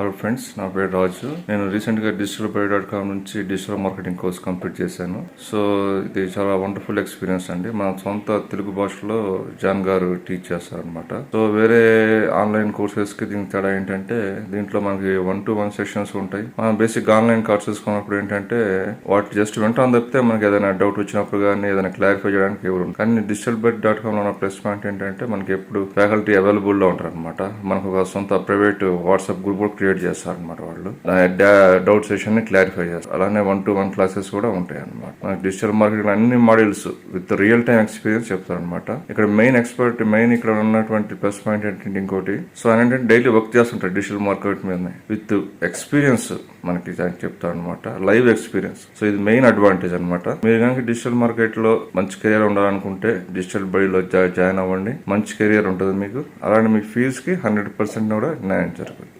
Hello friends నా పేరు రాజు. నేను రీసెంట్గా డిజిటల్ బై డాట్ కామ్ నుంచి డిజిటల్ మార్కెటింగ్ కోర్స్ కంప్లీట్ చేశాను. సో ఇది చాలా వండర్ఫుల్ ఎక్స్పీరియన్స్ అండి. మన సొంత తెలుగు భాషలో జాన్ గారు టీచ్ చేస్తారు అనమాట సో వేరే ఆన్లైన్ కోర్సెస్కి దీనికి తేడా ఏంటంటే దీంట్లో మనకి వన్ టు వన్ సెషన్స్ ఉంటాయి. మనం బేసిక్ ఆన్లైన్ కోర్సెస్ కొన్నప్పుడు ఏంటంటే వాటి జస్ట్ వింటాం తప్పితే మనకి ఏదైనా డౌట్ వచ్చినప్పుడు కానీ ఏదైనా క్లారిఫై చేయడానికి ఎవరు కానీ డిజిటల్ బెట్ డాట్ కామ్లో ఉన్న ప్లస్ పాయింట్ ఏంటంటే మనకి ఎప్పుడు ఫ్యాకల్టీ అవైలబుల్లో ఉంటారు అనమాట మనకు ఒక సొంత ప్రైవేట్ వాట్సాప్ గ్రూప్ కూడా క్రియేట్ చేస్తారనమాట వాళ్ళు. డౌట్ సెషన్ని క్లారిఫై చేస్తారు. అలానే వన్ టు వన్ క్లాసెస్ కూడా ఉంటాయి అనమాట మనకి డిజిటల్ మార్కెటింగ్ అన్ని modules with real time experience చెప్తారనమాట ఇక్కడ మెయిన్ ఎక్స్పర్ట్ మెయిన్ ఇక్కడ ఉన్నటువంటి ప్లస్ పాయింట్ ఏంటంటే ఇంకోటి. సో ఆయన ఏంటంటే డైలీ వర్క్ చేస్తుంటారు డిజిటల్ మార్కెట్ మీద. విత్ ఎక్స్పీరియన్స్ మనకి ఆయన చెప్తారు అనమాట లైవ్ ఎక్స్పీరియన్స్ సో ఇది మెయిన్ అడ్వాంటేజ్ అనమాట మీరు కనుక డిజిటల్ మార్కెట్లో మంచి కెరియర్ ఉండాలనుకుంటే డిజిటల్ బడిలో జాయిన్ అవ్వండి. మంచి కెరియర్ ఉంటుంది మీకు. అలానే మీ ఫీజు కి హండ్రెడ్ పర్సెంట్ కూడా న్యాయం జరుగుతుంది.